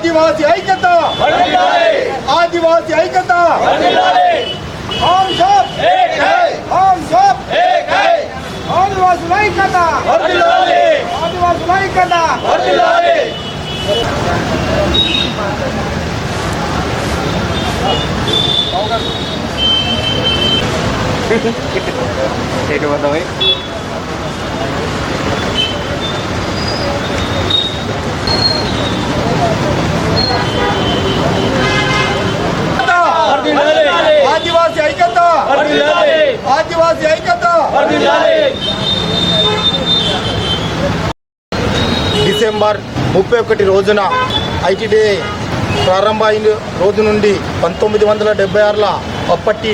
आदिवासी ऐक्यता। आदिवासी ऐक्यता। हम सब एक है। हम सब एक है। आदिवासी नहीं करना आदिवासी नहीं करना ठीक है, बताओ भाई। ఆదివాసి ఐక్యత! ఆదివాసి ఐక్యత! డిసెంబర్ ముప్పై ఒకటి రోజున ఐటీడీ ప్రారంభమైన రోజు నుండి పంతొమ్మిది వందల డెబ్బై ఆరుల అప్పటి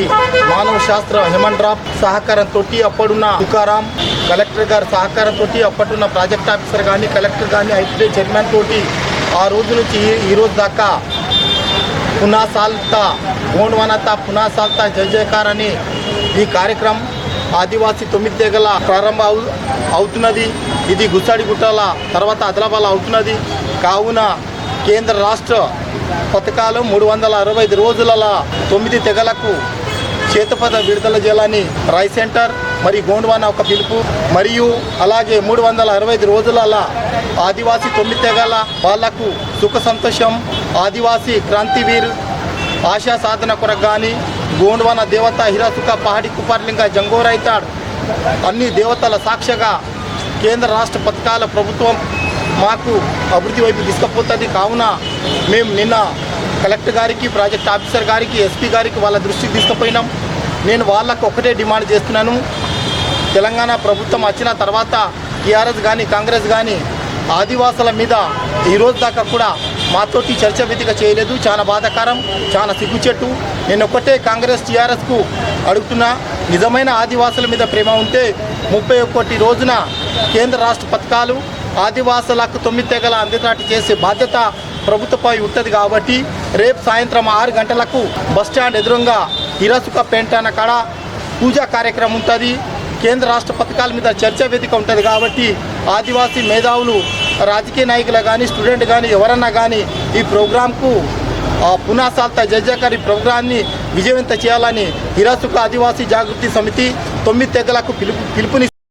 మానవ శాస్త్ర హెమన్ డ్రాప్ సహకారంతో అప్పుడున్న తుకారాం కలెక్టర్ గారి సహకారంతో అప్పటిన్న ప్రాజెక్ట్ ఆఫీసర్ కానీ కలెక్టర్ కానీ ఐటీడీ చైర్మన్ తోటి ఆ రోజు నుంచి ఈ రోజు దాకా పునా సాల్తా గోండ్వనత పునా సాల్తా జయ జయకార్ అని ఈ కార్యక్రమం ఆదివాసీ తొమ్మిది తెగల ప్రారంభ అవుతున్నది. ఇది గుట్టాల తర్వాత ఆదిలాబాద్ అవుతున్నది. కావున కేంద్ర రాష్ట్ర పథకాలు మూడు వందల అరవై ఐదు రోజుల తొమ్మిది తెగలకు చేతపద విడుదల చేయాలని రై సెంటర్ మరి గోండ్వాన ఒక పిలుపు. మరియు అలాగే మూడు వందల అరవై ఐదు రోజుల ఆదివాసీ తొమ్మిది తెగల వాళ్ళకు సుఖ సంతోషం ఆదివాసీ క్రాంతివీర్ ఆశా సాధన కొరకు కానీ గోండ్వాన దేవత హిరాసుక పహాడి కుపార్లింగ జంగోరైతాడ్ అన్ని దేవతల సాక్ష్యగా కేంద్ర రాష్ట్ర పథకాల ప్రభుత్వం మాకు అభివృద్ధి వైపు తీసుకుపోతుంది. కావున మేము నిన్న కలెక్టర్ గారికి ప్రాజెక్ట్ ఆఫీసర్ గారికి ఎస్పీ గారికి వాళ్ళ దృష్టికి తీసుకుపోయినాం. నేను వాళ్ళకు ఒకటే డిమాండ్ చేస్తున్నాను. తెలంగాణ ప్రభుత్వం వచ్చిన తర్వాత టీఆర్ఎస్ కానీ కాంగ్రెస్ కానీ ఆదివాసుల మీద ఈ రోజు దాకా కూడా మాతోటి చర్చ వేదిక చేయలేదు. చాలా బాధాకరం చాలా సిగ్గుచెట్టు నేను ఒక్కటే కాంగ్రెస్ టీఆర్ఎస్కు అడుగుతున్నా నిజమైన ఆదివాసుల మీద ప్రేమ ఉంటే ముప్పై ఒక్కటి రోజున కేంద్ర రాష్ట్ర పథకాలు ఆదివాసులకు తొమ్మిది తెగల అందేటట్టు చేసే బాధ్యత ప్రభుత్వపై ఉంటుంది కాబట్టి రేపు సాయంత్రం ఆరు గంటలకు బస్టాండ్ ఎదురుగా ఇరసుక పెంటాన కాడ పూజా కార్యక్రమం ఉంటుంది. కేంద్ర రాష్ట్ర పథకాల మీద చర్చా వేదిక ఉంటుంది కాబట్టి ఆదివాసీ మేధావులు రాజకీయ నాయకులు కానీ స్టూడెంట్ కానీ ఎవరన్నా కానీ ఈ ప్రోగ్రాంకు ఆ పునాసాల్త జడ్జాకారి ప్రోగ్రాన్ని విజయవంతం చేయాలని హిరాసుక ఆదివాసీ జాగృతి సమితి తొమ్మిది తెగలకు పిలుపు పిలుపుని